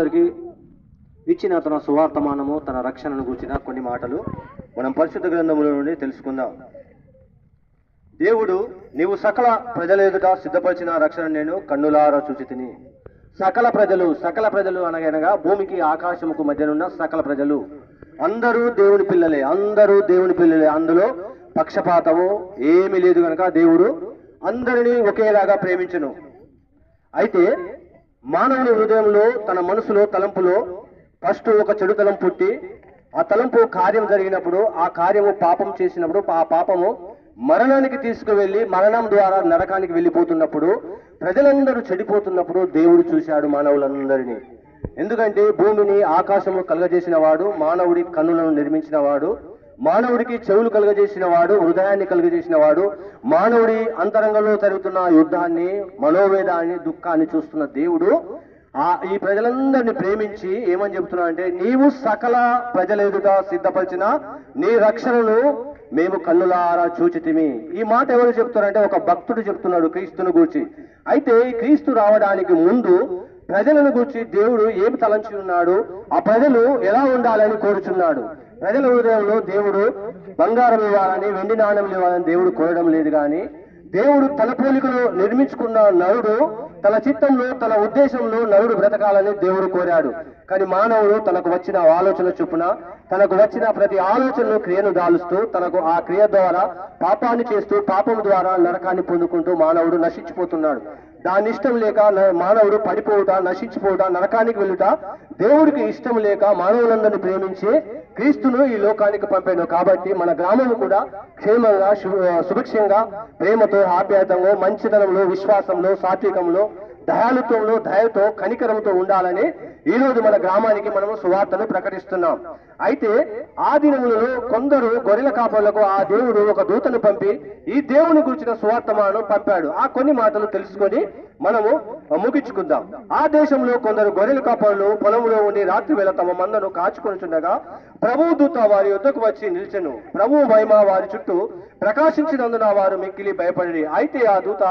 అందరికీ ఇచ్చిన తన సువార్తమానము తన రక్షణను గురించిన కొన్ని మాటలు మనం పరిశుద్ధ గ్రంథముల నుండి తెలుసుకుందాం. దేవుడు నీవు సకల ప్రజల ఎదుట సిద్ధపరిచిన రక్షణ నేను కన్నులారా చూచితిని. సకల ప్రజలు సకల ప్రజలు అనగనగా భూమికి ఆకాశముకు మధ్యనున్న సకల ప్రజలు. అందరూ దేవుని పిల్లలే అందరూ దేవుని పిల్లలే. అందులో పక్షపాతము ఏమీ లేదు కనుక దేవుడు అందరినీ ఒకేలాగా ప్రేమించును. అయితే మానవుని హృదయంలో తన మనసులో తలంపులో ఫస్ట్ ఒక చెడు తలం పుట్టి ఆ తలంపు కార్యం జరిగినప్పుడు ఆ కార్యము పాపం చేసినప్పుడు ఆ పాపము మరణానికి తీసుకువెళ్ళి మరణం ద్వారా నరకానికి వెళ్ళిపోతున్నప్పుడు ప్రజలందరూ చెడిపోతున్నప్పుడు దేవుడు చూశాడు మానవులందరినీ. ఎందుకంటే భూమిని ఆకాశము కలగజేసిన వాడు మానవుడి కన్నులను నిర్మించిన వాడు మానవుడికి చెవులు కలుగజేసిన వాడు హృదయాన్ని కలుగజేసిన వాడు మానవుడి అంతరంగంలో జరుగుతున్న యుద్ధాన్ని మనోవేదాన్ని దుఃఖాన్ని చూస్తున్న దేవుడు ఆ ఈ ప్రజలందరినీ ప్రేమించి ఏమని చెబుతున్నా అంటే నీవు సకల ప్రజల ఎదుట సిద్ధపరిచిన నీ రక్షణను మేము కన్నులారా చూచితిమి. ఈ మాట ఎవరు చెప్తున్నారంటే ఒక భక్తుడు చెప్తున్నాడు క్రీస్తును గూర్చి. అయితే ఈ క్రీస్తు రావడానికి ముందు ప్రజలను గూర్చి దేవుడు ఏమి తలంచి ఉన్నాడు ఆ ప్రజలు ఎలా ఉండాలని కోరుచున్నాడు. ప్రజల హృదయంలో దేవుడు బంగారం ఇవ్వాలని వెండి నాణ్యం ఇవ్వాలని దేవుడు కోరడం లేదు కానీ దేవుడు తలపోలికలు నిర్మించుకున్న నరుడు తన చిత్తంలో తన ఉద్దేశంలో నలుడు బ్రతకాలని దేవుడు కోరాడు. కానీ మానవుడు తనకు వచ్చిన ఆలోచన చొప్పున తనకు వచ్చిన ప్రతి ఆలోచనను క్రియను దాలుస్తూ తనకు ఆ క్రియ ద్వారా పాపాన్ని చేస్తూ పాపం ద్వారా నరకాన్ని పొందుకుంటూ మానవుడు నశించిపోతున్నాడు. దాని ఇష్టం లేక న- మానవుడు పడిపోవుట నశించిపోవుట నరకానికి వెళ్ళుట దేవుడికి ఇష్టం లేక మానవులందరినీ ప్రేమించి క్రీస్తును ఈ లోకానికి పంపాడు. కాబట్టి మన గ్రామం కూడా క్షేమంగా సుభిక్షంగా ప్రేమతో ఆప్యాయతంలో మంచితనంలో విశ్వాసంలో సాత్వికంలో దయాలుత్వంలో దయతో కనికరంతో ఉండాలని ఈ రోజు మన గ్రామానికి మనము సువార్తను ప్రకటిస్తున్నాం. అయితే ఆ దినములలో కొందరు గొర్రెల కాపర్లకు ఆ దేవుడు ఒక దూతను పంపి ఈ దేవుని గురించిన సువార్తమాను పంపాడు. ఆ కొన్ని మాటలు తెలుసుకొని మనము ముగించుకుందాం. ఆ దేశంలో కొందరు గొర్రెల కాపరులు పొలంలో ఉండి రాత్రి వేళ తమ మందను కాచుకొనిచుండగా ప్రభు దూత వారి యొద్దకు వచ్చి నిలిచెను. ప్రభు మహిమ వారి చుట్టూ ప్రకాశించినందున వారు మిక్కిలి భయపడి అయితే ఆ దూత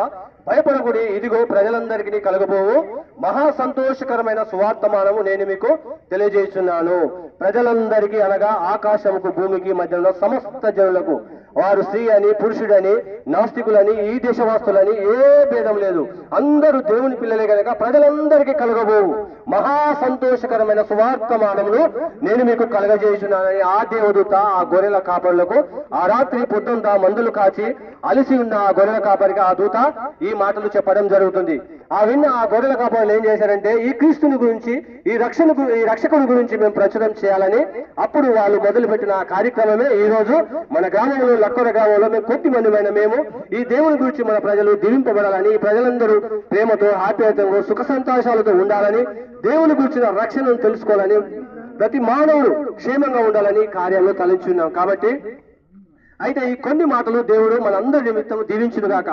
భయపడకుడి. ఇదిగో ప్రజలందరికీ కలగబోవు. మహా సంతోషకరమైన సువార్తమానము నేను మీకు తెలియజేస్తున్నాను. ప్రజలందరికీ అనగా ఆకాశముకు భూమికి మధ్యలో సమస్త జనులకు వారు స్త్రీ అని పురుషుడని నాస్తికులని ఈ దేశవాస్తులని ఏ భేదం లేదు. అందరూ దేవుని పిల్లలే కనుక ప్రజలందరికీ కలగబోవు. మహా సంతోషకరమైన సువార్తమానమును నేను మీకు కలగజేయుచున్నానని ఆ దేవదూత ఆ గొర్రెల కాపరులకు ఆ రాత్రి పొద్దుంతా మందులు కాచి అలిసి ఉన్న ఆ గొర్రెల కాపరికి ఆ దూత ఈ మాటలు చెప్పడం జరుగుతుంది. ఆ విన్న ఆ గొర్రెల కాపరులు ఏం చేశారంటే ఈ క్రీస్తుని గురించి ఈ రక్షణ ఈ రక్షకుని గురించి మేము ప్రచురం చేయాలని అప్పుడు వాళ్ళు మొదలుపెట్టిన ఆ కార్యక్రమమే ఈ రోజు మన గ్రామంలో లక్కర గ్రామంలో మేము కొద్ది మందిమైన మేము ఈ దేవుని గురించి మన ప్రజలు దీవింపబడాలని ఈ ప్రజలందరూ ప్రేమతో ఆప్యాయతంగా సుఖ సంతోషాలతో ఉండాలని దేవుని గురించిన రక్షణను తెలుసుకోవాలని ప్రతి మానవుడు క్షేమంగా ఉండాలని కార్యాల్లో తలంచున్నాం కాబట్టి అయితే ఈ కొన్ని మాటలు దేవుడు మనందరి నిమిత్తం దీవించునుగాక.